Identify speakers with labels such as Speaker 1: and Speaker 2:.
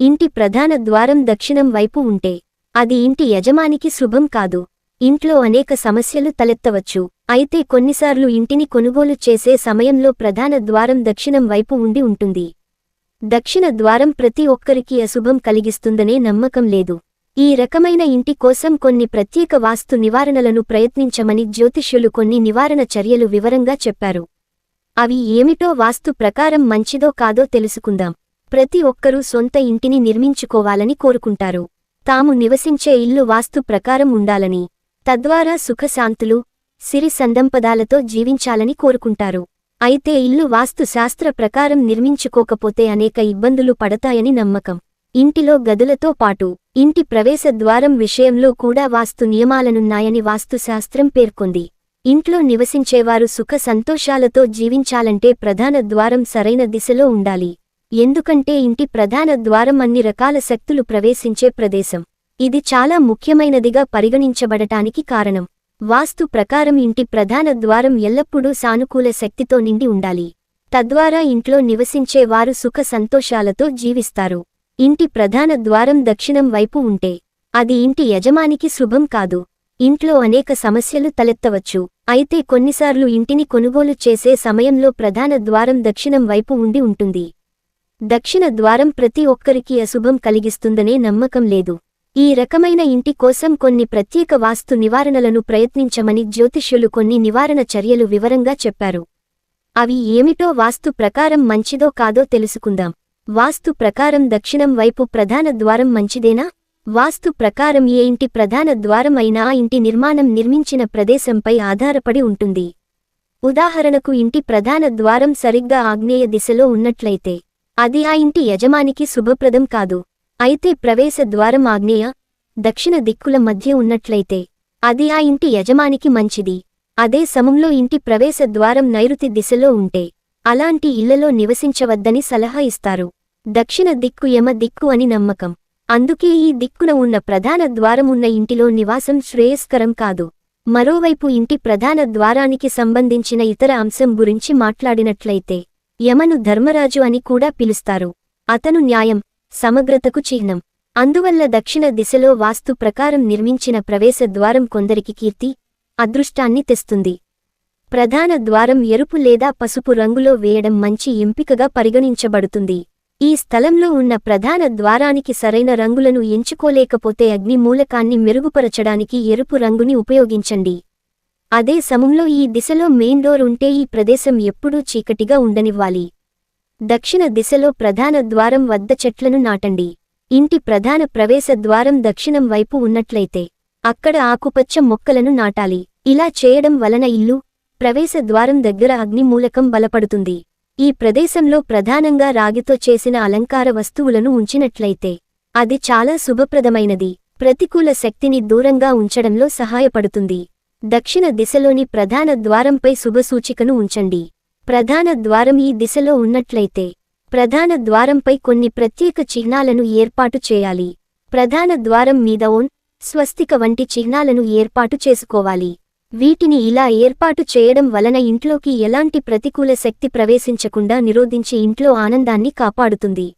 Speaker 1: ఇంటి ప్రధాన ద్వారం దక్షిణం వైపు ఉంటే అది ఇంటి యజమానికి శుభం కాదు. ఇంట్లో అనేక సమస్యలు తలెత్తవచ్చు. అయితే కొన్నిసార్లు ఇంటిని కొనుగోలు చేసే సమయంలో ప్రధాన ద్వారం దక్షిణం వైపు ఉండి ఉంటుంది. దక్షిణ ద్వారం ప్రతి ఒక్కరికి అశుభం కలిగిస్తుందనే నమ్మకం లేదు. ఈ రకమైన ఇంటి కోసం కొన్ని ప్రత్యేక వాస్తు నివారణలను ప్రయత్నించమని జ్యోతిష్యులు కొన్ని నివారణ చర్యలు వివరంగా చెప్పారు. అవి ఏమిటో వాస్తు ప్రకారం మంచిదో కాదో తెలుసుకుందాం. ప్రతి ఒక్కరూ సొంత ఇంటిని నిర్మించుకోవాలని కోరుకుంటారు. తాము నివసించే ఇల్లు వాస్తు ప్రకారం ఉండాలని తద్వారా సుఖశాంతులు సిరి సందంపదాలతో జీవించాలని కోరుకుంటారు. అయితే ఇల్లు వాస్తు శాస్త్ర ప్రకారం నిర్మించుకోకపోతే అనేక ఇబ్బందులు పడతాయని నమ్మకం. ఇంటిలో గదులతో పాటు ఇంటి ప్రవేశ ద్వారం విషయంలో కూడా వాస్తు నియమాలనున్నాయని వాస్తుశాస్త్రం పేర్కొంది. ఇంట్లో నివసించేవారు సుఖ సంతోషాలతో జీవించాలంటే ప్రధాన ద్వారం సరైన దిశలో ఉండాలి. ఎందుకంటే ఇంటి ప్రధాన ద్వారం అన్ని రకాల శక్తులు ప్రవేశించే ప్రదేశం. ఇది చాలా ముఖ్యమైనదిగా పరిగణించబడటానికి కారణం. వాస్తు ప్రకారం ఇంటి ప్రధాన ద్వారం ఎల్లప్పుడూ సానుకూల శక్తితో నిండి ఉండాలి. తద్వారా ఇంట్లో నివసించే వారు సుఖ సంతోషాలతో జీవిస్తారు. ఇంటి ప్రధాన ద్వారం దక్షిణం వైపు ఉంటే అది ఇంటి యజమానికి శుభం కాదు. ఇంట్లో అనేక సమస్యలు తలెత్తవచ్చు. అయితే కొన్నిసార్లు ఇంటిని కొనుగోలు చేసే సమయంలో ప్రధాన ద్వారం దక్షిణం వైపు ఉండి ఉంటుంది. దక్షిణ ద్వారం ప్రతి ఒక్కరికి అశుభం కలిగిస్తుందనే నమ్మకం లేదు. ఈ రకమైన ఇంటి కోసం కొన్ని ప్రత్యేక వాస్తు నివారణలను ప్రయత్నించమని జ్యోతిష్యులు కొన్ని నివారణ చర్యలు వివరంగా చెప్పారు. అవి ఏమిటో వాస్తు ప్రకారం మంచిదో కాదో తెలుసుకుందాం. వాస్తు ప్రకారం దక్షిణం వైపు ప్రధాన ద్వారం మంచిదేనా? వాస్తు ప్రకారం ఏ ఇంటి ప్రధాన ద్వారం అయినా ఆ ఇంటి నిర్మాణం నిర్మించిన ప్రదేశంపై ఆధారపడి ఉంటుంది. ఉదాహరణకు ఇంటి ప్రధాన ద్వారం సరిగ్గా ఆగ్నేయ దిశలో ఉన్నట్లయితే. అది ఆ ఇంటి యజమానికి శుభప్రదం కాదు. అయితే ప్రవేశ ద్వారం ఆగ్నేయ దక్షిణ దిక్కుల మధ్య ఉన్నట్లయితే అది ఆ ఇంటి యజమానికి మంచిది. అదే సమంలో ఇంటి ప్రవేశ ద్వారం నైరుతి దిశలో ఉంటే అలాంటి ఇళ్ళలో నివసించవద్దని సలహా ఇస్తారు. దక్షిణ దిక్కు యమ దిక్కు అని నమ్మకం. అందుకే ఈ దిక్కున ఉన్న ప్రధాన ద్వారమున్న ఇంటిలో నివాసం శ్రేయస్కరం కాదు. మరోవైపు ఇంటి ప్రధాన ద్వారానికి సంబంధించిన ఇతర అంశం గురించి మాట్లాడినట్లయితే యమను ధర్మరాజు అని కూడా పిలుస్తారు. అతను న్యాయం సమగ్రతకు చిహ్నం. అందువల్ల దక్షిణ దిశలో వాస్తు ప్రకారం నిర్మించిన ప్రవేశ ద్వారం కొందరికి కీర్తి అదృష్టాన్ని తెస్తుంది. ప్రధాన ద్వారం ఎరుపు లేదా పసుపు రంగులో వేయడం మంచి ఎంపికగా పరిగణించబడుతుంది. ఈ స్థలంలో ఉన్న ప్రధాన ద్వారానికి సరైన రంగులను ఎంచుకోలేకపోతే అగ్ని మూలకాన్ని మెరుగుపరచడానికి ఎరుపు రంగుని ఉపయోగించండి. అదే సమంలో ఈ దిశలో మెయిన్ డోర్ ఉంటే ఈ ప్రదేశం ఎప్పుడూ చీకటిగా ఉండనివ్వాలి. దక్షిణ దిశలో ప్రధాన ద్వారం వద్ద చెట్లను నాటండి. ఇంటి ప్రధాన ప్రవేశ ద్వారం దక్షిణం వైపు ఉన్నట్లయితే అక్కడ ఆకుపచ్చ మొక్కలను నాటాలి. ఇలా చేయడం వలన ఇల్లు ప్రవేశ ద్వారం దగ్గర అగ్నిమూలకం బలపడుతుంది. ఈ ప్రదేశంలో ప్రధానంగా రాగితో చేసిన అలంకార వస్తువులను ఉంచినట్లయితే అది చాలా శుభప్రదమైనది. ప్రతికూల శక్తిని దూరంగా ఉంచడంలో సహాయపడుతుంది. దక్షిణ దిశలోని ప్రధాన ద్వారంపై శుభసూచికను ఉంచండి. ప్రధాన ద్వారం ఈ దిశలో ఉన్నట్లయితే ప్రధాన ద్వారంపై కొన్ని ప్రత్యేక చిహ్నాలను ఏర్పాటు చేయాలి. ప్రధాన ద్వారం మీద ఓన్ స్వస్తిక వంటి చిహ్నాలను ఏర్పాటు చేసుకోవాలి. వీటిని ఇలా ఏర్పాటు చేయడం వలన ఇంట్లోకి ఎలాంటి ప్రతికూల శక్తి ప్రవేశించకుండా నిరోధించి ఇంట్లో ఆనందాన్ని కాపాడుతుంది.